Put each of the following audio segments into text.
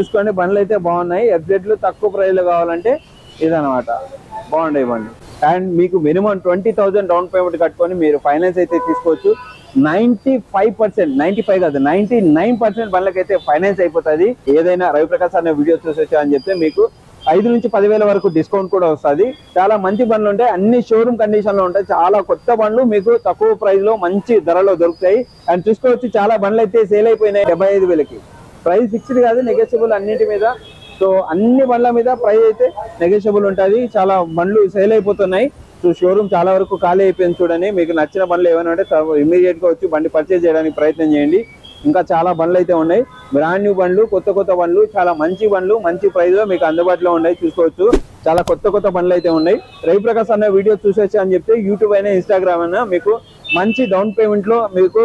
చూసుకోండి. బండ్లు అయితే బాగున్నాయి. ఎఫ్జెడ్లు తక్కువ ప్రైస్లో కావాలంటే ఇదనమాట బాగుండే బండి అండ్ మీకు minimum twenty thousand down payment కట్టుకొని మీరు ఫైనాన్స్ అయితే తీసుకోవచ్చు. Ninety five percent ninety five కాదు నైన్టీ నైన్ పర్సెంట్ బండ్లకైతే ఫైనాన్స్ అయిపోతుంది. ఏదైనా రవిప్రకాశ్ అనే వీడియో చూసి అని చెప్తే మీకు ఐదు నుంచి పదివేల వరకు డిస్కౌంట్ కూడా వస్తుంది. చాలా మంచి బండ్లు ఉంటాయి. అన్ని షోరూమ్ కండిషన్లో ఉంటాయి. చాలా కొత్త బండ్లు మీకు తక్కువ ప్రైస్లో మంచి ధరలో దొరుకుతాయి. అండ్ చూసుకోవచ్చు చాలా బండ్లు అయితే సేల్ అయిపోయినాయి. డెబ్బై ఐదు వేలకి. ప్రైస్ ఫిక్స్డ్ కాదు నెగోషియబుల్ అన్నింటి మీద. సో అన్ని బండ్ల మీద ప్రైస్ అయితే నెగోషియబుల్ ఉంటుంది. చాలా బండ్లు సేల్ అయిపోతున్నాయి. సో షోరూమ్ చాలా వరకు ఖాళీ అయిపోయింది చూడండి. మీకు నచ్చిన బండ్లు ఏమైనా ఉంటే ఇమీడియట్గా వచ్చి బండి పర్చేజ్ చేయడానికి ప్రయత్నం చేయండి. ఇంకా చాలా బండ్లు అయితే ఉన్నాయి. బ్రాండ్ న్యూ బండ్లు కొత్త కొత్త బండ్లు చాలా మంచి బండ్లు మంచి ప్రైస్లో మీకు అందుబాటులో ఉన్నాయి. చూసుకోవచ్చు. చాలా కొత్త కొత్త బండ్లు అయితే ఉన్నాయి. రవి ప్రకాశ్ అన్న వీడియో చూసేసి అని చెప్తే యూట్యూబ్ అయినా ఇన్స్టాగ్రామ్ అయినా మీకు మంచి డౌన్ పేమెంట్లో మీకు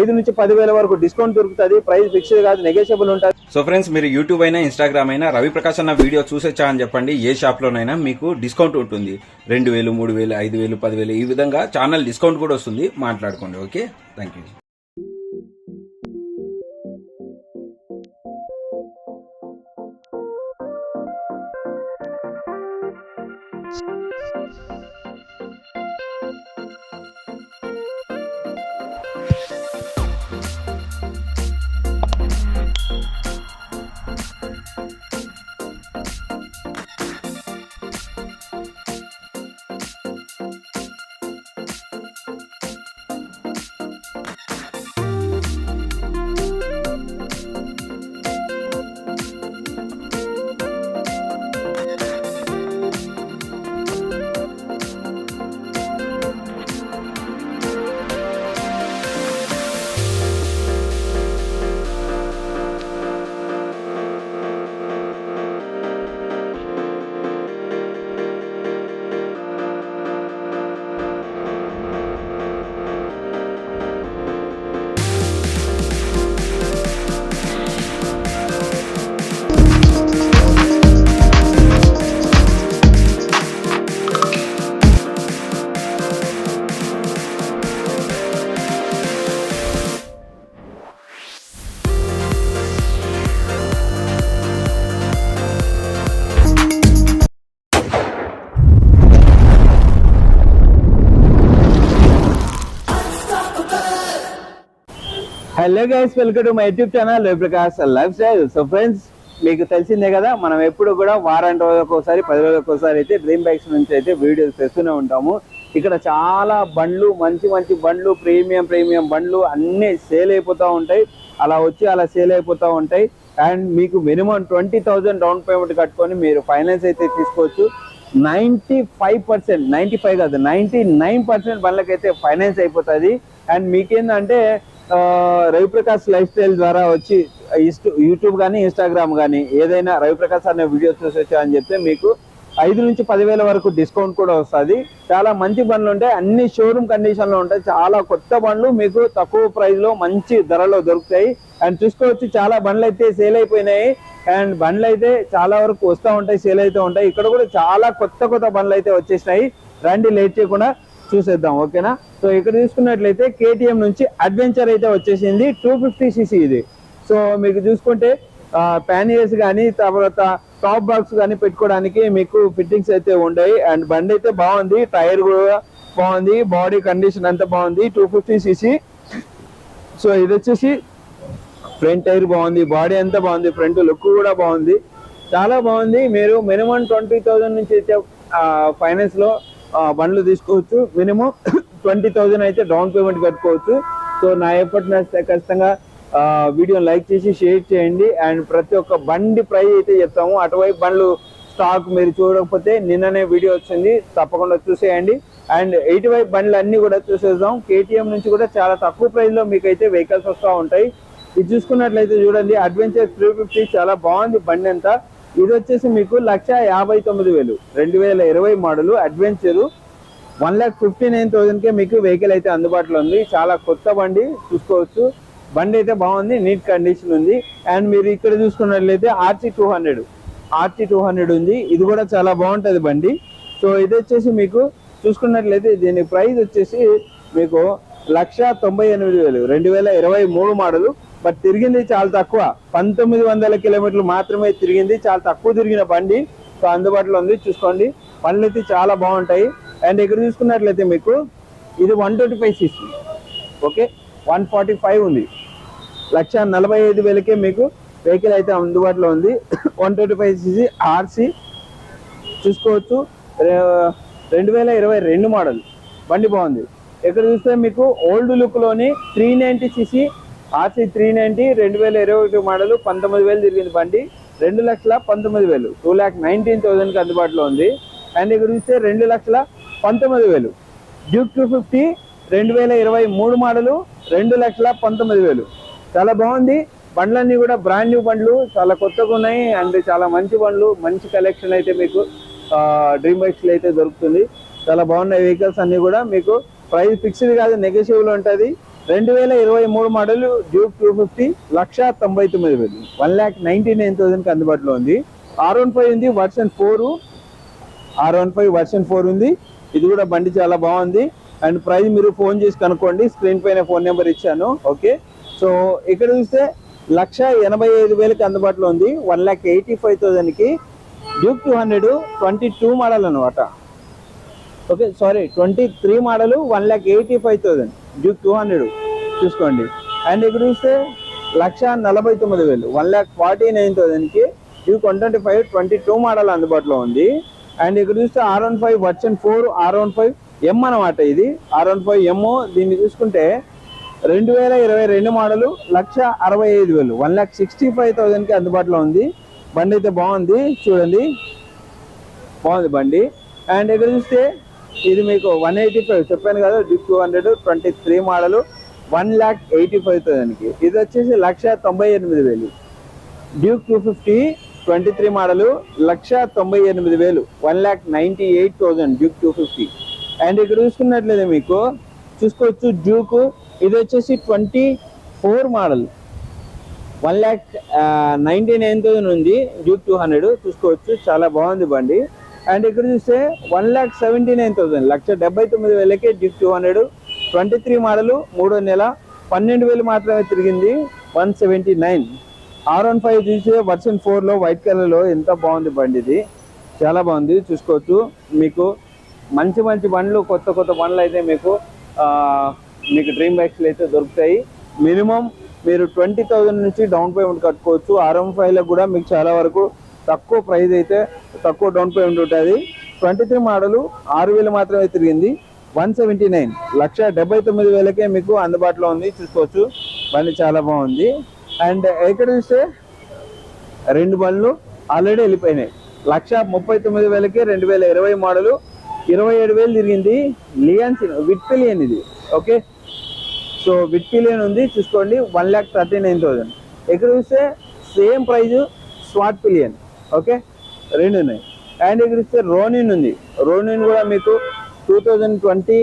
ఐదు నుంచి పదివేల వరకు డిస్కౌంట్ దొరుకుతుంది. ప్రైస్ ఫిక్స్డ్ కాదు నెగోషియబుల్ ఉంటుంది. సో ఫ్రెండ్స్ మీరు యూట్యూబ్ అయినా ఇన్స్టాగ్రామ్ అయినా రవి ప్రకాశ్ అన్న వీడియో చూసొచ్చా అని చెప్పండి. ఏ షాప్లోనైనా మీకు డిస్కౌంట్ ఉంటుంది. రెండు వేలు మూడు వేలు ఐదు వేలు పదివేలు ఈ విధంగా ఛానల్ డిస్కౌంట్ కూడా వస్తుంది. మాట్లాడుకోండి okay thank you hello guys welcome to my YouTube channel Raviprakash life style so friends మీకు తెలిసిందే కదా మనం ఎప్పుడు కూడా వారం రోజులకు ఒకసారి పది రోజులకు ఒకసారి అయితే డ్రీమ్ బైక్స్ నుంచి అయితే వీడియోస్ తెస్తూనే ఉంటాము. ఇక్కడ చాలా బండ్లు మంచి మంచి బండ్లు ప్రీమియం ప్రీమియం బండ్లు అన్నీ సేల్ అయిపోతూ ఉంటాయి. అలా వచ్చి అలా సేల్ అయిపోతూ ఉంటాయి. అండ్ మీకు minimum twenty thousand down payment కట్టుకొని మీరు ఫైనాన్స్ అయితే తీసుకోవచ్చు. Ninety five percent ninety five కాదు నైంటీ నైన్ పర్సెంట్ బండ్లకైతే ఫైనాన్స్ అయిపోతుంది. అండ్ మీకేందంటే రవిప్రకాష్ లైఫ్ స్టైల్ ద్వారా వచ్చి యూట్యూబ్ కానీ ఇన్స్టాగ్రామ్ కానీ ఏదైనా రవిప్రకాష్ అనే వీడియో చూసి వచ్చా అని చెప్తే మీకు ఐదు నుంచి పదివేల వరకు డిస్కౌంట్ కూడా వస్తుంది. చాలా మంచి బండ్లు ఉంటాయి. అన్ని షోరూమ్ కండిషన్లో ఉంటాయి. చాలా కొత్త బండ్లు మీకు తక్కువ ప్రైస్లో మంచి ధరలో దొరుకుతాయి. అండ్ చూసుకోవచ్చు చాలా బండ్లు అయితే సేల్ అయిపోయినాయి. అండ్ బండ్లు అయితే చాలా వరకు వస్తూ ఉంటాయి సేల్ అయితే ఉంటాయి. ఇక్కడ కూడా చాలా కొత్త కొత్త బండ్లు అయితే వచ్చేసినాయి. రండి లేట్ చేయకుండా చూసేద్దాం ఓకేనా? సో ఇక్కడ చూసుకున్నట్లయితే కేటీఎం నుంచి అడ్వెంచర్ అయితే వచ్చేసింది. టూ ఫిఫ్టీ సీసీ ఇది. సో మీకు చూసుకుంటే ప్యానియర్స్ కానీ తర్వాత టాప్ బాక్స్ కానీ పెట్టుకోవడానికి మీకు ఫిట్టింగ్స్ అయితే ఉండయి. అండ్ బండి అయితే బాగుంది. టైర్ కూడా బాగుంది. బాడీ కండిషన్ అంతా బాగుంది. టూ ఫిఫ్టీ సీసీ సో ఇది వచ్చేసి ఫ్రంట్ టైర్ బాగుంది. బాడీ అంతా బాగుంది. ఫ్రంట్ లుక్ కూడా బాగుంది. చాలా బాగుంది. మీరు మినిమం ట్వంటీ థౌసండ్ నుంచి అయితే ఫైనాన్స్లో బండ్లు తీసుకోవచ్చు. మినిమం ట్వంటీ థౌసండ్ అయితే డౌన్ పేమెంట్ కట్టుకోవచ్చు. సో నా ఎఫర్ట్ నచ్చితే ఖచ్చితంగా వీడియోని లైక్ చేసి షేర్ చేయండి. అండ్ ప్రతి ఒక్క బండి ప్రైస్ అయితే చెప్తాము. అటువైపు బండ్లు స్టాక్ మీరు చూడకపోతే నిన్ననే వీడియో వచ్చింది. తప్పకుండా చూసేయండి. అండ్ ఇటువైపు బండ్లు అన్ని కూడా చూసేద్దాం. కేటీఎం నుంచి కూడా చాలా తక్కువ ప్రైస్లో మీకు అయితే వెహికల్స్ వస్తూ ఉంటాయి. ఇది చూసుకున్నట్లయితే చూడండి. అడ్వెంచర్ త్రీ ఫిఫ్టీ చాలా బాగుంది బండి అంతా. ఇది వచ్చేసి మీకు లక్ష యాభై తొమ్మిది వేలు. రెండు వేల ఇరవై model adventure. One lakh fifty nine థౌసండ్కే మీకు వెహికల్ అయితే అందుబాటులో ఉంది. చాలా కొత్త బండి చూసుకోవచ్చు. బండి అయితే బాగుంది నీట్ కండిషన్ ఉంది. అండ్ మీరు ఇక్కడ చూసుకున్నట్లయితే RC two hundred. RC two hundred ఉంది. ఇది కూడా చాలా బాగుంటుంది బండి. సో ఇది వచ్చేసి మీకు చూసుకున్నట్లయితే దీని ప్రైస్ వచ్చేసి మీకు లక్ష తొంభై ఎనిమిది వేలు. రెండు వేల ఇరవై మూడు మోడలు. బట్ తిరిగింది చాలా తక్కువ. పంతొమ్మిది వందల కిలోమీటర్లు మాత్రమే తిరిగింది. చాలా తక్కువ తిరిగిన బండి. సో అందుబాటులో ఉంది. చూసుకోండి. పనులు అయితే చాలా బాగుంటాయి. అండ్ ఇక్కడ చూసుకున్నట్లయితే మీకు ఇది one twenty five CC. Okay? One forty five ఉంది. లక్ష నలభై ఐదు వేలకే మీకు వెహికల్ అయితే అందుబాటులో ఉంది. One twenty five CC RC. చూసుకోవచ్చు. రెండు వేల ఇరవై రెండు మోడల్. బండి బాగుంది. ఇక్కడ చూస్తే మీకు old లుక్లోని three ninety CC RC three ninety రెండు వేల ఇరవై ఒకటి మోడల్ పంతొమ్మిది వేలు తిరిగింది బండి. రెండు లక్షల పంతొమ్మిది వేలు. టూ ల్యాక్ నైన్టీన్ థౌసండ్కి అందుబాటులో ఉంది. అండ్ ఇక్కడ చూస్తే రెండు లక్షల పంతొమ్మిది వేలు. డ్యూక్ టూ ఫిఫ్టీ రెండు వేల ఇరవై మూడు మోడలు రెండు లక్షల పంతొమ్మిది వేలు. చాలా బాగుంది. బండ్లన్నీ కూడా బ్రాండ్ న్యూ బండ్లు. చాలా కొత్తగా ఉన్నాయి. అండ్ చాలా మంచి బండ్లు. మంచి కలెక్షన్ అయితే మీకు డ్రీమ్ బైక్స్లో అయితే దొరుకుతుంది. చాలా బాగున్నాయి వెహికల్స్ అన్నీ కూడా. మీకు ప్రైస్ ఫిక్స్డ్ కాదు నెగోషియబుల్ ఉంటుంది. రెండు వేల ఇరవై మూడు మోడల్ డ్యూక్ టూ ఫిఫ్టీ లక్ష తొంభై తొమ్మిది వేలు. వన్ ల్యాక్ నైన్టీ నైన్ థౌసండ్కి అందుబాటులో ఉంది. ఆర్ వన్ ఫైవ్ ఉంది version four. R one five version four ఉంది. ఇది కూడా బండి చాలా బాగుంది. అండ్ ప్రైస్ మీరు ఫోన్ చేసి కనుక్కోండి. స్క్రీన్ పైన ఫోన్ నెంబర్ ఇచ్చాను. ఓకే? సో ఇక్కడ చూస్తే లక్ష ఎనభై ఐదు వేలకి అందుబాటులో ఉంది. One lakh eighty five థౌసండ్కి Duke two hundred twenty two model అనమాట okay? Sorry twenty three model one lakh eighty five thousand. Duke two hundred చూసుకోండి. అండ్ ఇక్కడ చూస్తే లక్ష నలభై తొమ్మిది వేలు. One lakh forty nine థౌసండ్కి Duke one twenty five twenty two model అందుబాటులో ఉంది. And ఇక్కడ చూస్తే R one five version four R one five M అనమాట ఇది. ఆర్ వన్ ఫైవ్ ఎమ్ దీన్ని చూసుకుంటే రెండు వేల ఇరవై రెండు మోడలు లక్ష అరవై ఐదు వేలు. వన్ ల్యాక్ సిక్స్టీ ఫైవ్ థౌసండ్కి అందుబాటులో ఉంది. బండి అయితే బాగుంది. చూడండి. బాగుంది బండి. అండ్ ఇక్కడ చూస్తే ఇది మీకు వన్ ఎయిటీ ఫైవ్ చెప్పాను కదా Duke two hundred twenty three model one lakh eighty five థౌసండ్కి ఇది వచ్చేసి లక్ష తొంభై ఎనిమిది వేలు. Duke two fifty twenty three model లక్ష తొంభై ఎనిమిది వేలు. One lakh ninety eight thousand Duke two fifty and ఇక్కడ చూసుకున్నట్లయితే మీకు చూసుకోవచ్చు డ్యూక్ ఇది వచ్చేసి twenty four model one lakh ninety nine thousand ఉంది డ్యూక్ టూ హండ్రెడ్ చూసుకోవచ్చు చాలా బాగుంది బండి. అండ్ ఇక్కడ చూస్తే one lakh seventy nine thousand లక్ష డెబ్బై తొమ్మిది వేలకే zip two hundred twenty three model మూడో నెల పన్నెండు వేలు మాత్రమే తిరిగింది one seventy nine. R one five చూసే వర్షన్ ఫోర్లో వైట్ కలర్లో ఎంత బాగుంది బండి ఇది. చాలా బాగుంది చూసుకోవచ్చు మీకు. మంచి మంచి బండ్లు కొత్త కొత్త బండ్లు అయితే మీకు మీకు డ్రీమ్ బైక్స్లు అయితే దొరుకుతాయి. మినిమం మీరు ట్వంటీ థౌజండ్ నుంచి డౌన్ పేమెంట్ కట్టుకోవచ్చు. ఆర్ వన్ ఫైవ్లో కూడా మీకు చాలా వరకు తక్కువ ప్రైజ్ అయితే తక్కువ డౌన్ పేమెంట్ ఉంటుంది. ట్వంటీ త్రీ మోడలు ఆరు వేలు మాత్రమే తిరిగింది. One seventy nine. లక్ష డెబ్బై తొమ్మిది వేలకే మీకు అందుబాటులో ఉంది. చూసుకోవచ్చు. బండి చాలా బాగుంది. అండ్ ఇక్కడ చూస్తే రెండు బండ్లు ఆల్రెడీ వెళ్ళిపోయినాయి. లక్ష ముప్పై తొమ్మిది వేలకి రెండు వేల ఇరవై మోడలు ఇరవై ఏడు వేలు తిరిగింది. లియన్స్ విత్ పిలియన్ ఇది. ఓకే? సో విత్ పిలియన్ ఉంది. చూసుకోండి. One lakh thirty nine thousand ఇక్కడ చూస్తే సేమ్ ప్రైజ్ స్వాట్ పిలియన్. ఓకే? రెండు ఉన్నాయి. అండ్ ఇక్కడ ఇస్తే రోనిన్ ఉంది. రోనిన్ కూడా మీకు two thousand twenty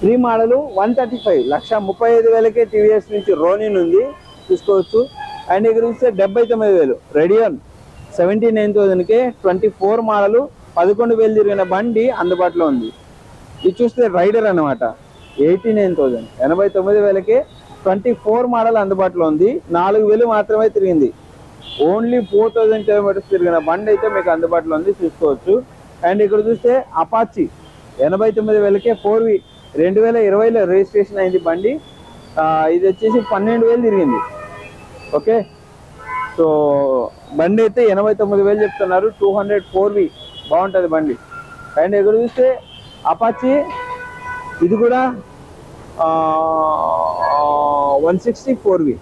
three model one thirty five. లక్ష ముప్పై ఐదు వేలకే టీవీఎస్ నుంచి రోనిన్ ఉంది. చూసుకోవచ్చు. అండ్ ఇక్కడ ఇస్తే డెబ్బై తొమ్మిది వేలు. రెడియన్ సెవెంటీ నైన్ థౌసండ్కే ట్వంటీ ఫోర్ మోడల్ పదకొండు వేలు తిరిగిన బండి అందుబాటులో ఉంది. ఇది చూస్తే రైడర్ అనమాట ఎయిటీ నైన్ థౌజండ్. ఎనభై తొమ్మిది వేలకే ట్వంటీ ఫోర్ మోడల్ అందుబాటులో ఉంది. నాలుగు వేలు మాత్రమే తిరిగింది. ఓన్లీ ఫోర్ థౌసండ్ కిలోమీటర్స్ తిరిగిన బండి అయితే మీకు అందుబాటులో ఉంది చూసుకోవచ్చు. అండ్ ఇక్కడ చూస్తే అపాచి ఎనభై తొమ్మిది వేలకే ఫోర్ వి రెండు వేల ఇరవైలో రిజిస్ట్రేషన్ అయింది బండి. ఇది వచ్చేసి పన్నెండు వేలు తిరిగింది. ఓకే? సో బండి అయితే ఎనభై తొమ్మిది వేలు చెప్తున్నారు టూ హండ్రెడ్ ఫోర్ వి బాగుంటుంది బండి. అండ్ ఇక్కడ చూస్తే అపాచి ఇది కూడా వన్ సిక్స్టీ ఫోర్ వి.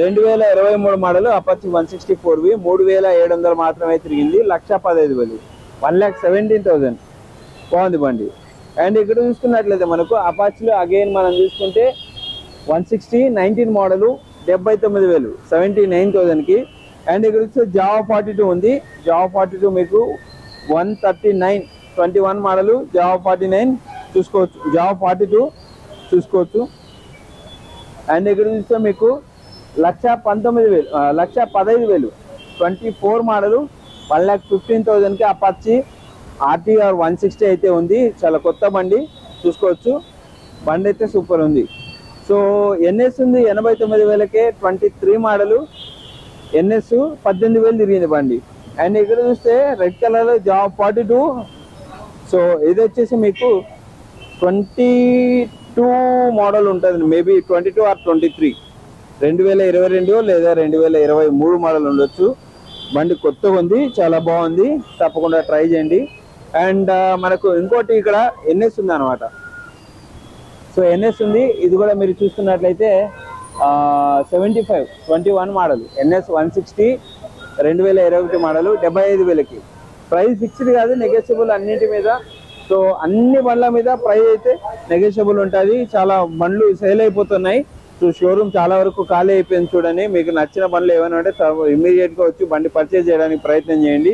రెండు వేల ఇరవై మూడు model Apache one sixty four V మూడు వేల ఏడు వందలు మాత్రమే తిరిగింది. లక్ష పదహైదు వేలు. వన్ ల్యాక్ సెవెంటీన్ థౌసండ్ బాగుంది బండి. అండ్ ఇక్కడ చూసుకున్నట్లయితే మనకు అపాచిలో అగైన్ మనం చూసుకుంటే వన్ సిక్స్టీ నైన్టీన్ మోడలు డెబ్బై తొమ్మిది వేలు. సెవెంటీ నైన్ థౌజండ్కి అండ్ ఇక్కడ వచ్చి జావా ఫార్టీ టూ ఉంది. జావా ఫార్టీ టూ మీకు one thirty nine twenty one model Java forty nine చూసుకోవచ్చు. జావా ఫార్టీ టూ చూసుకోవచ్చు. అండ్ ఇక్కడ చూస్తే మీకు లక్ష పంతొమ్మిది వేలు లక్ష పదహైదు వేలు. Twenty four model one lakh fifteen థౌజండ్కి అపాచి. ఆర్టీఆర్ వన్ సిక్స్టీ అయితే ఉంది చాలా కొత్త బండి చూసుకోవచ్చు. బండి అయితే సూపర్ ఉంది. సో ఎన్ఎస్ ఉంది ఎనభై తొమ్మిది వేలకే ట్వంటీ త్రీ మోడలు. ఎన్ఎస్ పద్దెనిమిది వేలు తిరిగింది బండి. అండ్ ఇక్కడ చూస్తే red colour Jawa forty two. So ఇది వచ్చేసి మీకు ట్వంటీ టూ మోడల్ ఉంటుంది maybe twenty two or twenty three. రెండు వేల ఇరవై రెండు లేదా రెండు వేల ఇరవై మూడు మోడల్ ఉండొచ్చు. బండి కొత్తగా ఉంది చాలా బాగుంది. తప్పకుండా ట్రై చేయండి. అండ్ uh, మనకు ఇంకోటి ఇక్కడ ఎన్ఎస్ ఉంది అనమాట సో ఎన్ఎస్ ఉంది. ఇది కూడా మీరు చూస్తున్నట్లయితే seventy five twenty one model NS one sixty రెండు వేల ఇరవై ఒకటి మోడల్ డెబ్బై ఐదు వేలకి. ప్రైస్ ఫిక్స్డ్ కాదు నెగోషియబుల్ అన్నింటి మీద. సో అన్ని బండ్ల మీద ప్రైస్ అయితే నెగోషియబుల్ ఉంటుంది. చాలా బండ్లు సేల్ అయిపోతున్నాయి. సో షోరూమ్ చాలా వరకు ఖాళీ అయిపోయింది చూడండి. మీకు నచ్చిన బండ్లు ఏమైనా ఉంటే ఇమీడియట్గా వచ్చి బండి పర్చేజ్ చేయడానికి ప్రయత్నం చేయండి.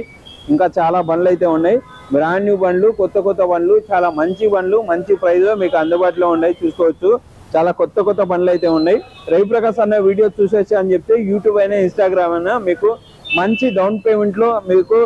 ఇంకా చాలా బండ్లు అయితే ఉన్నాయి. బ్రాండ్ న్యూ బండ్లు కొత్త కొత్త బండ్లు చాలా మంచి బండ్లు మంచి ప్రైజ్లో మీకు అందుబాటులో ఉన్నాయి చూసుకోవచ్చు. చాలా కొత్త కొత్త బండ్లు అయితే ఉన్నాయి. రవిప్రకాశ్ అన్న వీడియో చూసేసి అని చెప్తే యూట్యూబ్ అయినా ఇన్స్టాగ్రామ్ అయినా మీకు మంచి డౌన్ పేమెంట్లో మీకు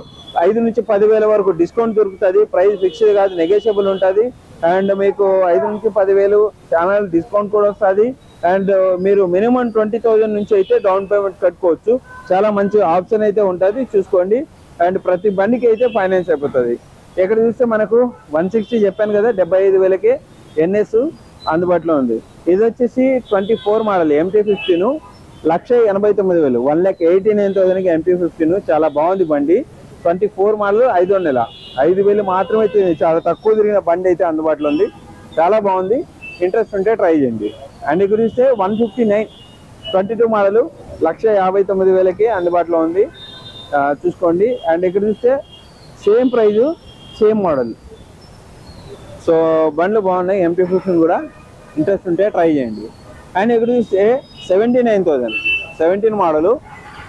ఐదు నుంచి పదివేల వరకు డిస్కౌంట్ దొరుకుతుంది. ప్రైస్ ఫిక్స్డ్ కాదు నెగోషియబుల్ ఉంటుంది. అండ్ మీకు ఐదు నుంచి పదివేలు ఛానల్ డిస్కౌంట్ కూడా వస్తుంది. అండ్ మీరు మినిమం ట్వంటీ థౌజండ్ నుంచి అయితే డౌన్ పేమెంట్ కట్టుకోవచ్చు. చాలా మంచి ఆప్షన్ అయితే ఉంటుంది చూసుకోండి. అండ్ ప్రతి బండికి అయితే ఫైనాన్స్ అయిపోతుంది. ఇక్కడ చూస్తే మనకు వన్ సిక్స్టీ చెప్పాను కదా డెబ్బై ఐదు వేలకి ఎన్ఎస్ అందుబాటులో ఉంది. ఇది వచ్చేసి twenty four model MT fifteen లక్ష ఎనభై తొమ్మిది వేలు వన్ ల్యాక్ ఎయిటీ నైన్ థౌసండ్కి ఎంటీ ఫిఫ్టీన్ చాలా బాగుంది బండి. ట్వంటీ ఫోర్ మోడల్ ఐదో నెల ఐదు వేలు మాత్రమే చాలా తక్కువ తిరిగిన బండి అయితే అందుబాటులో ఉంది. చాలా బాగుంది. ఇంట్రెస్ట్ ఉంటే ట్రై చేయండి. అండ్ గురిస్తే చూస్తే one fifty nine twenty two model లక్ష యాభై తొమ్మిది వేలకి అందుబాటులో ఉంది. చూసుకోండి. అండ్ ఇక్కడ చూస్తే same price same model. So బండ్లు బాగున్నాయి ఎంపీ ఫిఫ్టీన్ కూడా. ఇంట్రెస్ట్ ఉంటే ట్రై చేయండి. అండ్ ఇక్కడ చూస్తే seventy nine thousand. Seventeen model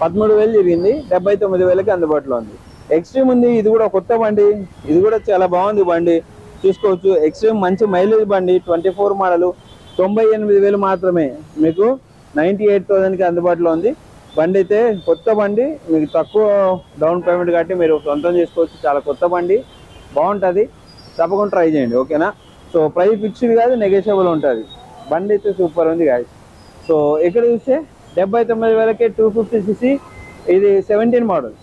పదమూడు వేలు తిరిగింది డెబ్బై తొమ్మిది వేలకి అందుబాటులో ఉంది. ఎక్స్ట్రీమ్ ఉంది ఇది కూడా కొత్త బండి. ఇది కూడా చాలా బాగుంది బండి. చూసుకోవచ్చు ఎక్స్ట్రీమ్ మంచి మైలేజ్ బండి ట్వంటీ ఫోర్ మోడలు తొంభై ఎనిమిది వేలు మాత్రమే మీకు నైంటీ ఎయిట్ థౌసండ్కి అందుబాటులో ఉంది. బండి అయితే కొత్త బండి మీకు తక్కువ డౌన్ పేమెంట్ కాబట్టి మీరు సొంతం చేసుకోవచ్చు. చాలా కొత్త బండి బాగుంటుంది. తప్పకుండా ట్రై చేయండి ఓకేనా? సో ప్రైస్ ఫిక్స్డ్ కాదు నెగోషియబుల్ ఉంటుంది. బండి అయితే సూపర్ ఉంది కాదు సో ఇక్కడ చూస్తే డెబ్బై తొమ్మిది వేలకే టూ ఫిఫ్టీ సిసి ఇది సెవెంటీన్ మోడల్.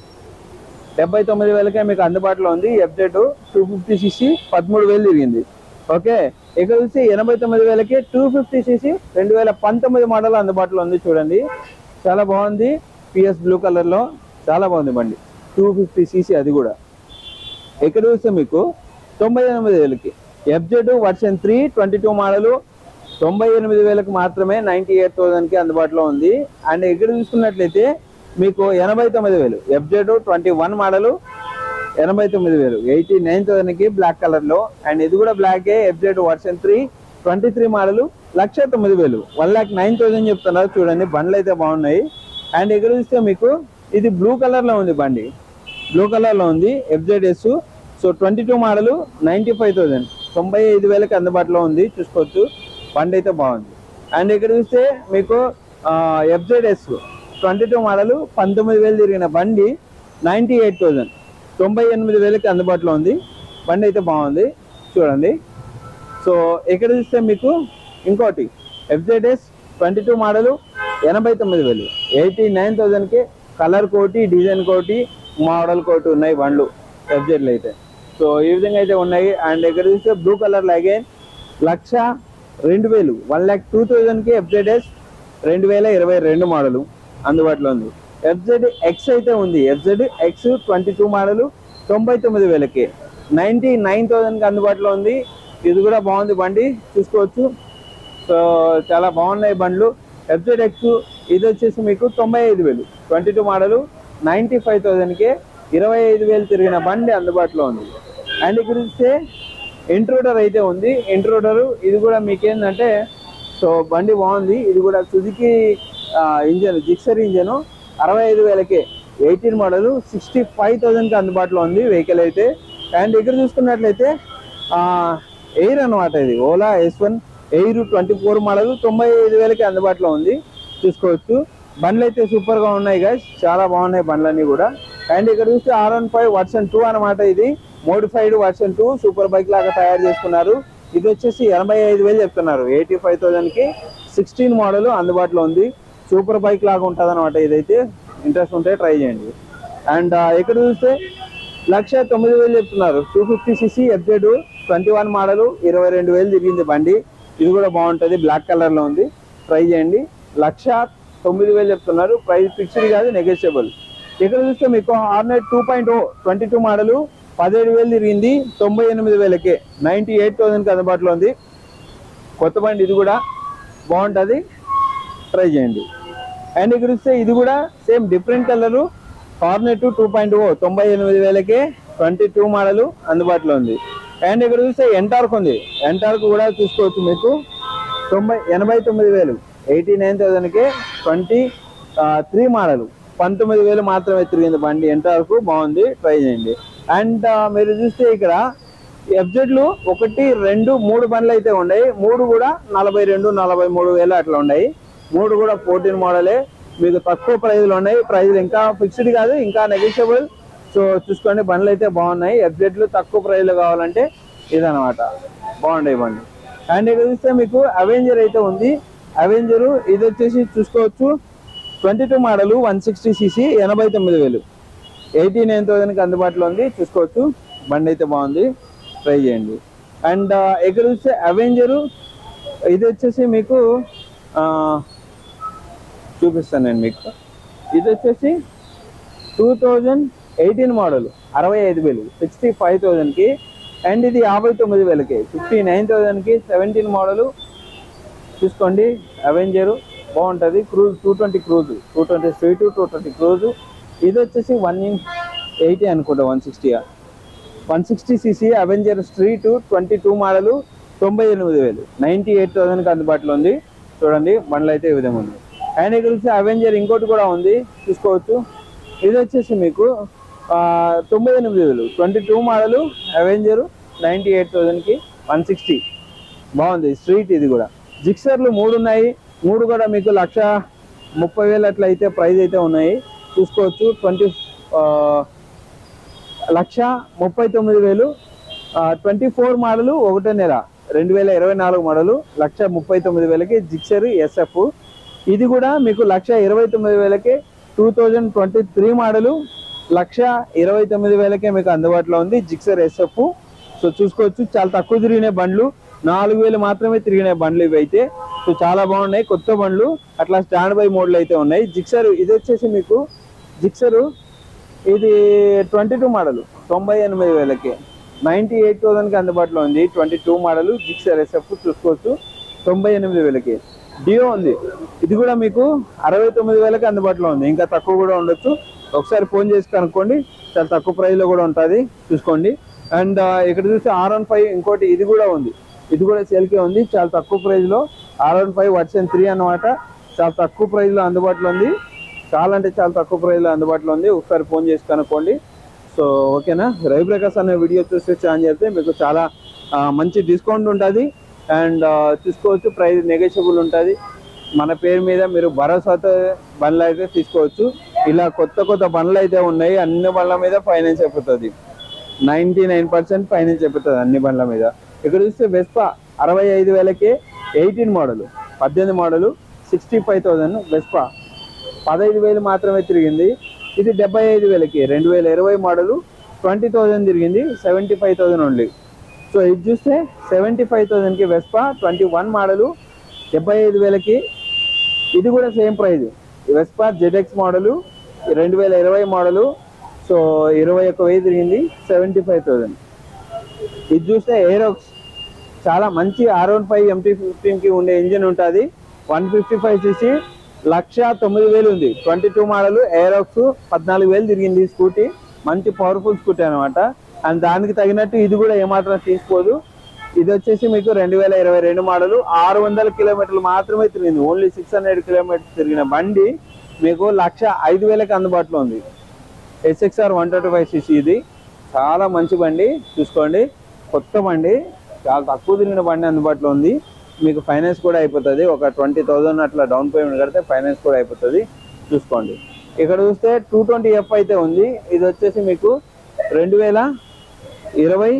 డెబ్బై తొమ్మిది వేలకే మీకు అందుబాటులో ఉంది. ఎఫ్జెడ్ టూ ఫిఫ్టీ సిసి పదమూడు వేలు తిరిగింది. ఓకే? ఇక్కడ చూస్తే ఎనభై తొమ్మిది వేలకి టూ ఫిఫ్టీ సిసి రెండు వేల పంతొమ్మిది మోడల్ అందుబాటులో ఉంది చూడండి. చాలా బాగుంది. పిఎస్ బ్లూ కలర్లో చాలా బాగుంది బండి. టూ ఫిఫ్టీ సీసీ అది కూడా. ఇక్కడ చూస్తే మీకు తొంభై ఎనిమిది వేలకి FZ version three twenty two model తొంభై ఎనిమిది వేలకు మాత్రమే నైంటీ ఎయిట్ థౌసండ్కి అందుబాటులో ఉంది. అండ్ ఇక్కడ చూసుకున్నట్లయితే మీకు ఎనభై తొమ్మిది వేలు ఎఫ్జెడ్ ట్వంటీ వన్ మోడలు ఎనభై తొమ్మిది వేలు. ఎయిటీ నైన్ థౌసండ్కి బ్లాక్ కలర్లో అండ్ ఇది కూడా బ్లాకే FZ version three twenty three model లక్ష తొమ్మిది వేలు. వన్ ల్యాక్ నైన్ థౌసండ్ చెప్తున్నారు చూడండి బండ్లు అయితే బాగున్నాయి. అండ్ ఇక్కడ చూస్తే మీకు ఇది బ్లూ కలర్లో ఉంది బండి. బ్లూ కలర్లో ఉంది FZS so twenty two model ninety five thousand తొంభై ఐదు వేలకు అందుబాటులో ఉంది చూసుకోవచ్చు. బండి అయితే బాగుంది. అండ్ ఇక్కడ చూస్తే మీకు ఎఫ్జెడ్ఎస్ ట్వంటీ టూ మోడల్ పంతొమ్మిది వేలు తిరిగిన బండి నైంటీ ఎయిట్ థౌసండ్ తొంభై ఎనిమిది వేలకి అందుబాటులో ఉంది. బండి అయితే బాగుంది. చూడండి. సో ఇక్కడ చూస్తే మీకు ఇంకోటి ఎఫ్జెడ్ఎస్ ట్వంటీ టూ మోడల్ ఎనభై తొమ్మిది వేలు. ఎయిటీ నైన్ థౌజండ్కి కలర్ కోటి డిజైన్ కోటి మోడల్ కోటి ఉన్నాయి బండ్లు ఎఫ్జెడ్లు అయితే. సో ఈ విధంగా అయితే ఉన్నాయి. అండ్ ఇక్కడ చూస్తే బ్లూ కలర్ అగైన్ లక్ష రెండు వేలు వన్ ల్యాక్ టూ థౌజండ్కి ఎఫ్జెడ్ఎస్ రెండు వేల ఇరవై రెండు మోడలు అందుబాటులో ఉంది. ఎఫ్జెడ్ ఎక్స్ అయితే ఉంది. FZ X twenty two model తొంభై తొమ్మిది వేలకి. నైంటీ నైన్ థౌజండ్కి అందుబాటులో ఉంది. ఇది కూడా బాగుంది బండి. చూసుకోవచ్చు. సో చాలా బాగున్నాయి బండ్లు. ఎఫ్జెడ్ ఎక్స్ ఇది వచ్చేసి మీకు తొంభై ఐదు వేలు. Twenty two model ninety five థౌసండ్కే ఇరవై ఐదు వేలు తిరిగిన బండి అందుబాటులో ఉంది. అండ్ ఇక్కడ చూస్తే ఇంట్రూడర్ అయితే ఉంది. ఇంట్రూడర్ ఇది కూడా మీకు ఏంటంటే సో బండి బాగుంది. ఇది కూడా సుజుకి ఇంజన్ జిక్సర్ ఇంజను. అరవై ఐదు వేలకే ఎయిటీన్ మోడల్ సిక్స్టీ ఫైవ్ థౌజండ్కి అందుబాటులో ఉంది వెహికల్ అయితే. అండ్ ఇక్కడ చూసుకున్నట్లయితే ఎయిర్ అన్నమాట ఇది. Ola S one air twenty four model తొంభై ఐదు వేలకి అందుబాటులో ఉంది. చూసుకోవచ్చు. బండ్లు అయితే సూపర్గా ఉన్నాయి గాయస్ చాలా బాగున్నాయి బండ్లన్నీ కూడా. అండ్ ఇక్కడ చూస్తే R one five version two అనమాట ఇది. Modified version two super bike లాగా తయారు చేసుకున్నారు. ఇది వచ్చేసి ఎనభై ఐదు వేలు చెప్తున్నారు. ఎయిటీ ఫైవ్ థౌజండ్కి సిక్స్టీన్ మోడల్ అందుబాటులో ఉంది. సూపర్ బైక్ లాగా ఉంటుంది అనమాట ఇదైతే ఇంట్రెస్ట్ ఉంటే ట్రై చేయండి. అండ్ ఇక్కడ చూస్తే లక్ష తొమ్మిది వేలు చెప్తున్నారు. Two fifty CC FZ twenty one model ఇరవై రెండు వేలు తిరిగింది బండి. ఇది కూడా బాగుంటుంది బ్లాక్ కలర్లో ఉంది. ట్రై చేయండి. లక్ష తొమ్మిది వేలు చెప్తున్నారు. ప్రైస్ ఫిక్స్డ్ కాదు నెగోషియబుల్ ఇక్కడ చూస్తే మీకు Hornet two point O twenty two model పదిహేడు వేలు తిరిగింది తొంభై ఎనిమిది వేలకే. నైంటీ ఎయిట్ థౌసండ్కి అందుబాటులో ఉంది. కొత్త బండి ఇది కూడా బాగుంటుంది. ట్రై చేయండి. అండ్ ఇక్కడ చూస్తే ఇది కూడా same different colour Hornet two point O తొంభై ఎనిమిది వేలకే ట్వంటీ టూ మోడల్ అందుబాటులో ఉంది. అండ్ ఇక్కడ చూస్తే ఎంటార్క్ ఉంది. ఎంటార్క్ కూడా చూసుకోవచ్చు మీకు. తొంభై ఎనభై తొమ్మిది వేలు ఎయిటీ నైన్ థౌసండ్కే ట్వంటీ త్రీ మోడల్ పంతొమ్మిది వేలు మాత్రమే తిరిగింది బండి. ఎంటార్కు బాగుంది. ట్రై చేయండి. అండ్ మీరు చూస్తే ఇక్కడ ఎఫ్జెడ్లు ఒకటి రెండు మూడు బండ్లు అయితే ఉన్నాయి. మూడు కూడా నలభై రెండు నలభై మూడు వేలు అట్లా ఉన్నాయి. మూడు కూడా ఫోర్టీన్ మోడలే మీకు తక్కువ ప్రైజ్లు ఉన్నాయి. ప్రైజ్లు ఇంకా ఫిక్స్డ్ కాదు ఇంకా నెగోషియబుల్ సో చూసుకోండి బండ్లు అయితే బాగున్నాయి. ఎఫ్జెడ్లు తక్కువ ప్రైజ్లు కావాలంటే ఇదనమాట బాగుండే బండి అండ్ ఇక్కడ చూస్తే మీకు అవెంజర్ అయితే ఉంది. అవెంజరు ఇది వచ్చేసి చూసుకోవచ్చు. Twenty two model one sixty CC ఎనభై తొమ్మిది వేలు. ఎయిటీ నైన్ థౌజండ్కి అందుబాటులో ఉంది. చూసుకోవచ్చు. బండి అయితే బాగుంది. ట్రై చేయండి. అండ్ ఇక్కడ చూస్తే అవెంజరు ఇది వచ్చేసి మీకు చూపిస్తాను నేను మీకు. ఇది వచ్చేసి టూ థౌజండ్ ఎయిటీన్ మోడల్ అరవై ఐదు వేలు సిక్స్టీ ఫైవ్ థౌజండ్కి. అండ్ ఇది యాభై తొమ్మిది వేలకి ఫిఫ్టీ నైన్ థౌజండ్కి. సెవెంటీన్ మోడలు చూసుకోండి అవెంజరు బాగుంటుంది. Cruise two twenty Cruise two twenty Street two twenty Cruise. ఇది వచ్చేసి వన్ ఎయిటీ అనుకుంటా one sixty one sixty CC Avenger Street twenty two model తొంభై ఎనిమిది వేలు నైంటీ ఎయిట్ థౌసండ్కి అందుబాటులో ఉంది. చూడండి బండ్లు అయితే ఈ విధంగా ఉంది. అండ్ ఇక్కడ అవెంజర్ ఇంకోటి కూడా ఉంది చూసుకోవచ్చు. ఇది వచ్చేసి మీకు తొమ్మిది తొంభై ఎనిమిది వేలు. Twenty two model Avenger ninety eight థౌజండ్కి వన్ సిక్స్టీ. బాగుంది స్ట్రీట్ ఇది కూడా. జిక్సర్లు మూడు ఉన్నాయి మూడు కూడా మీకు లక్ష ముప్పై వేలు అట్లా అయితే ప్రైస్ అయితే ఉన్నాయి. చూసుకోవచ్చు ట్వంటీ లక్ష ముప్పై తొమ్మిది వేలు. ట్వంటీ ఫోర్ మోడలు ఒకటో నెల. రెండు వేల ఇరవై నాలుగు మోడలు లక్ష ముప్పై తొమ్మిది వేలకి జిక్సర్ ఎస్ఎఫ్ ఇది కూడా మీకు లక్ష ఇరవై తొమ్మిది వేలకే two thousand twenty three model lakh ఇరవై తొమ్మిది వేలకే మీకు అందుబాటులో ఉంది జిక్సర్ ఎస్ఎఫ్ సో చూసుకోవచ్చు చాలా తక్కువ తిరిగిన బండ్లు నాలుగు వేలు మాత్రమే తిరిగిన బండ్లు ఇవి అయితే. సో చాలా బాగున్నాయి కొత్త బండ్లు అట్లా స్టాండ్ బై మోడల్ అయితే ఉన్నాయి. జిక్సర్ ఇది వచ్చేసి మీకు జిక్సరు ఇది ట్వంటీ టూ మోడల్ తొంభై ఎనిమిది వేలకి. నైంటీ ఎయిట్ థౌసండ్కి అందుబాటులో ఉంది twenty two model Gixxer SF చూసుకోవచ్చు తొంభై ఎనిమిది వేలకి. డియో ఉంది. ఇది కూడా మీకు అరవై తొమ్మిది వేలకి అందుబాటులో ఉంది. ఇంకా తక్కువ కూడా ఉండొచ్చు. ఒకసారి ఫోన్ చేసి కనుక్కోండి. చాలా తక్కువ ప్రైస్లో కూడా ఉంటుంది. చూసుకోండి. అండ్ ఇక్కడ చూస్తే ఆర్ వన్ ఫైవ్ ఇంకోటి ఇది కూడా ఉంది. ఇది కూడా సేల్కే ఉంది. చాలా తక్కువ ప్రైస్లో R one five version three అనమాట చాలా తక్కువ ప్రైస్లో అందుబాటులో ఉంది. చాలా అంటే చాలా తక్కువ ప్రైస్లో అందుబాటులో ఉంది. ఒకసారి ఫోన్ చేసి కనుక్కోండి. సో ఓకేనా? రవి ప్రకాశ్ అనే వీడియో చూసి ఛాన్ చేస్తే మీకు చాలా మంచి డిస్కౌంట్ ఉంటుంది. అండ్ తీసుకోవచ్చు. ప్రైస్ నెగోషియబుల్ ఉంటుంది. మన పేరు మీద మీరు భరోసాతో బండ్లు అయితే తీసుకోవచ్చు. ఇలా కొత్త కొత్త బండ్లు అయితే ఉన్నాయి. అన్ని బండ్ల మీద ఫైనాన్స్ అయిపోతుంది నైంటీ నైన్ పర్సెంట్ ఫైనాన్స్ అయిపోతుంది అన్ని బండ్ల మీద. ఇక్కడ చూస్తే వెస్పా అరవై ఐదు వేలకే ఎయిటీన్ మోడల్ పద్దెనిమిది model sixty five thousand Vespa పదహైదు వేలు మాత్రమే తిరిగింది. ఇది డెబ్బై ఐదు వేలకి రెండు వేల ఇరవై మోడలు ట్వంటీ థౌజండ్ తిరిగింది seventy five thousand only. So ఇది చూస్తే సెవెంటీ ఫైవ్ థౌజండ్కి వెస్పా ట్వంటీ వన్ మోడలు డెబ్బై ఐదు వేలకి. ఇది కూడా same price Vespa ZX model రెండు వేల ఇరవై మోడలు సో ఇరవై ఒక్క వెయ్యి తిరిగింది సెవెంటీ ఫైవ్ థౌజండ్ ఇది చూస్తే ఏరోక్స్ చాలా మంచి ఆర్ వన్ ఫైవ్ ఎంటీ ఫిఫ్టీన్కి ఉండే ఇంజిన్ ఉంటుంది. One fifty five CC lakh తొమ్మిది వేలు ఉంది. ట్వంటీ టూ మోడల్ ఏరోక్స్ పద్నాలుగు వేలు తిరిగింది స్కూటీ మంచి పవర్ఫుల్ స్కూటీ అనమాట అండ్ దానికి తగినట్టు ఇది కూడా ఏమాత్రం తీసుకోదు. ఇది వచ్చేసి మీకు రెండు వేల ఇరవై రెండు మోడలు. ఆరు వందల కిలోమీటర్లు మాత్రమే తిరిగింది. ఓన్లీ సిక్స్ హండ్రెడ్ కిలోమీటర్స్ తిరిగిన బండి మీకు లక్ష ఐదు వేలకి అందుబాటులో ఉంది. SXR one twenty five CC ఇది. చాలా మంచి బండి. చూసుకోండి. కొత్త బండి. చాలా తక్కువ తిరిగిన బండి అందుబాటులో ఉంది. మీకు ఫైనాన్స్ కూడా అయిపోతుంది. ఒక ట్వంటీ థౌజండ్ అట్లా డౌన్ పేమెంట్ కడితే ఫైనాన్స్ కూడా అయిపోతుంది. చూసుకోండి. ఇక్కడ చూస్తే టూ ట్వంటీ ఎఫ్ అయితే ఉంది. ఇది వచ్చేసి మీకు రెండు వేల ఇరవై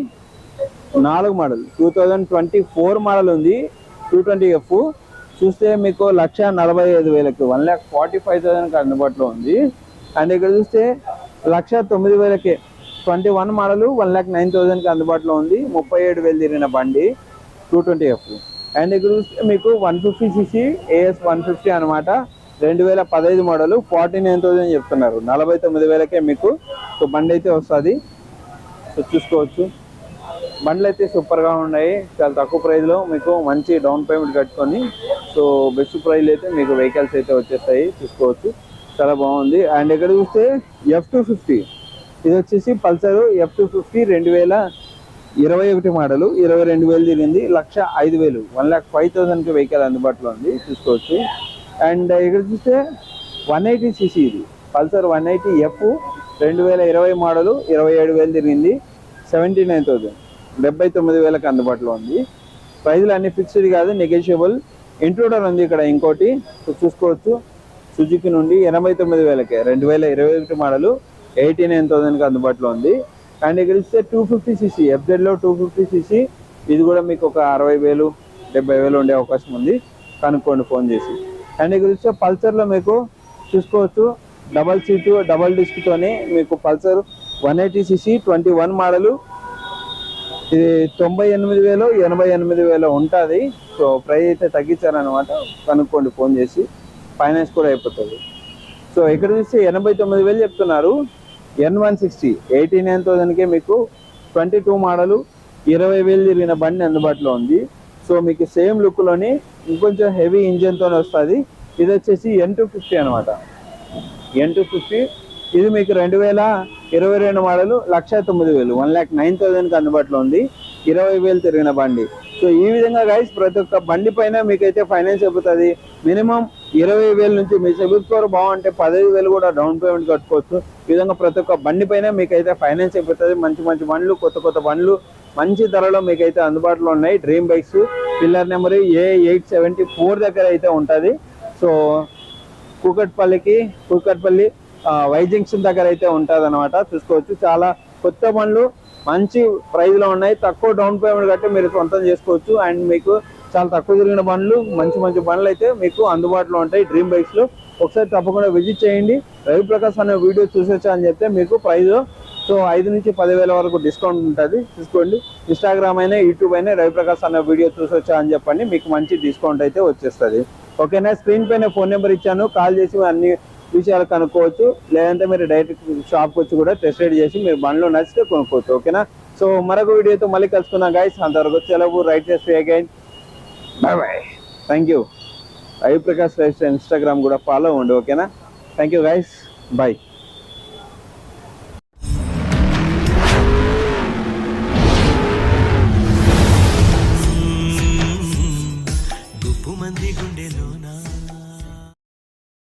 నాలుగు model. Two thousand twenty four model ఉంది. టూ ట్వంటీ ఎఫ్ చూస్తే మీకు లక్ష నలభై ఐదు వేలకు వన్ ల్యాక్ ఫార్టీ ఫైవ్ థౌసండ్కి అందుబాటులో ఉంది. అండ్ ఇక్కడ చూస్తే లక్ష తొమ్మిది వేలకే twenty one model one lakh nine థౌసండ్కి అందుబాటులో ఉంది. ముప్పై ఏడు వేలు తిరిగిన బండి టూ ట్వంటీ ఎఫ్ అండ్ ఇక్కడ చూస్తే మీకు one fifty CC AS one fifty అనమాట రెండు వేల పదహైదు మోడల్ ఫార్టీ నైన్ థౌసండ్ చెప్తున్నారు. నలభై తొమ్మిది వేలకే మీకు బండి అయితే వస్తుంది. సో చూసుకోవచ్చు. బండ్లు అయితే సూపర్గా ఉన్నాయి. చాలా తక్కువ ప్రైస్లో మీకు మంచి డౌన్ పేమెంట్ కట్టుకొని సో బెస్ట్ ప్రైస్ అయితే మీకు వెహికల్స్ అయితే వచ్చేస్తాయి. చూసుకోవచ్చు. చాలా బాగుంది. అండ్ ఇక్కడ చూస్తే ఎఫ్ టూ ఫిఫ్టీ ఇది వచ్చేసి పల్సర్ ఎఫ్ టూ ఫిఫ్టీ రెండు వేల ఇరవై ఒకటి మోడలు. ఇరవై రెండు వేలు తిరిగింది. లక్ష ఐదు వేలు. వన్ ల్యాక్ ఫైవ్ థౌసండ్కి వెహికల్ అందుబాటులో ఉంది. చూసుకోవచ్చు. అండ్ ఇక్కడ చూస్తే వన్ ఎయిటీ సీసీ ఇది. పల్సర్ వన్ ఎయిటీ ఎఫ్ రెండు వేల ఇరవై మోడలు ఇరవై ఏడు వేలు తిరిగింది సెవెంటీ నైన్ థౌసండ్. డెబ్బై తొమ్మిది వేలకు అందుబాటులో ఉంది. ప్రైజులు అన్ని ఫిక్స్డ్ కాదు నెగోషియబుల్ ఇంట్రూడర్ ఉంది ఇక్కడ ఇంకోటి. చూసుకోవచ్చు. సుజుకి నుండి ఎనభై తొమ్మిది వేలకే రెండు వేల ఇరవై ఒకటి మోడలు ఎయిటీ నైన్ థౌసండ్కి అందుబాటులో ఉంది. అండ్ ఇక్కడ ఇస్తే టూ ఫిఫ్టీ సీసీ ఎఫ్జెడ్లో టూ ఫిఫ్టీ సీసీ. ఇది కూడా మీకు ఒక అరవై వేలు డెబ్బై వేలు ఉండే అవకాశం ఉంది. కనుక్కోండి ఫోన్ చేసి. అండ్ ఇక్కడ ఇస్తే పల్సర్లో మీకు చూసుకోవచ్చు. డబల్ సీటు డబల్ డిస్క్తోనే మీకు Pulsar one eighty CC twenty one model. ఇది తొంభై ఎనిమిది వేలు ఎనభై ఎనిమిది వేలు ఉంటుంది. సో ప్రైస్ అయితే తగ్గించారనమాట కనుక్కోండి ఫోన్ చేసి. ఫైనాన్స్ కూడా అయిపోతుంది. సో ఇక్కడ చూస్తే ఎనభై తొమ్మిది వేలు చెప్తున్నారు. N one sixty eighty nine థౌసండ్కే మీకు ట్వంటీ టూ మోడలు ఇరవై వేలు తిరిగిన బండి అందుబాటులో ఉంది. సో మీకు సేమ్ లుక్లోని ఇంకొంచెం హెవీ ఇంజన్తో వస్తుంది. ఇది వచ్చేసి ఎన్ టూ ఫిఫ్టీ అనమాట ఎన్ టూ ఫిఫ్టీ ఇది మీకు రెండు వేల ఇరవై రెండు మోడలు లక్ష తొమ్మిది వేలు వన్ ల్యాక్ నైన్ థౌసండ్కి అందుబాటులో ఉంది. ఇరవై వేలు తిరిగిన బండి. సో ఈ విధంగా గైస్ ప్రతి ఒక్క బండి పైన మీకైతే ఫైనాన్స్ అయిపోతుంది. మినిమం ఇరవై వేల నుంచి మీ సిబిల్ స్కోర్ బాగుంటే పదహైదు వేలు కూడా డౌన్ పేమెంట్ కట్టుకోవచ్చు. ఈ విధంగా ప్రతి ఒక్క బండి పైన మీకైతే ఫైనాన్స్ అయిపోతుంది. మంచి మంచి బండ్లు కొత్త కొత్త బండ్లు మంచి ధరలో మీకైతే అందుబాటులో ఉన్నాయి. Dream Bikes pillar number A eight seventy four దగ్గర అయితే ఉంటుంది. సో కూకట్పల్లికి కూకట్పల్లి ఆ, వై జంక్షన్ దగ్గర అయితే ఉంటుంది అనమాట చూసుకోవచ్చు. చాలా కొత్త పనులు మంచి ప్రైస్లో ఉన్నాయి. తక్కువ డౌన్ పేమెంట్ కట్టి మీరు సొంతం చేసుకోవచ్చు. అండ్ మీకు చాలా తక్కువ జరిగిన పనులు మంచి మంచి పనులు అయితే మీకు అందుబాటులో ఉంటాయి. డ్రీమ్ బైక్స్లో ఒకసారి తప్పకుండా విజిట్ చేయండి. రవిప్రకాష్ అనే వీడియో చూసొచ్చా అని చెప్తే మీకు ప్రైజ్. సో ఐదు నుంచి పదివేల వరకు డిస్కౌంట్ ఉంటుంది. చూసుకోండి. ఇన్స్టాగ్రామ్ అయినా యూట్యూబ్ అయినా రవిప్రకాష్ అన్న వీడియో చూసొచ్చా అని చెప్పండి. మీకు మంచి డిస్కౌంట్ అయితే వచ్చేస్తుంది. ఓకేనా? స్క్రీన్ పైన ఫోన్ నెంబర్ ఇచ్చాను. కాల్ చేసి అన్ని విషయాలు కనుక్కోవచ్చు. లేదంటే మీరు డైరెక్ట్ షాప్కి వచ్చి కూడా టెస్ట్ రైడ్ చేసి మీరు బండ్లో నచ్చితే కొనుక్కోవచ్చు. ఓకేనా? సో మరొక వీడియోతో మళ్ళీ కలుసుకుందాం గైస్ అంతవరకు సెలవు రైట్ చేస్తే again bye bye thank you Raviprakash lifestyle Instagram కూడా ఫాలో అవ్వండి ఓకేనా? Thank you guys bye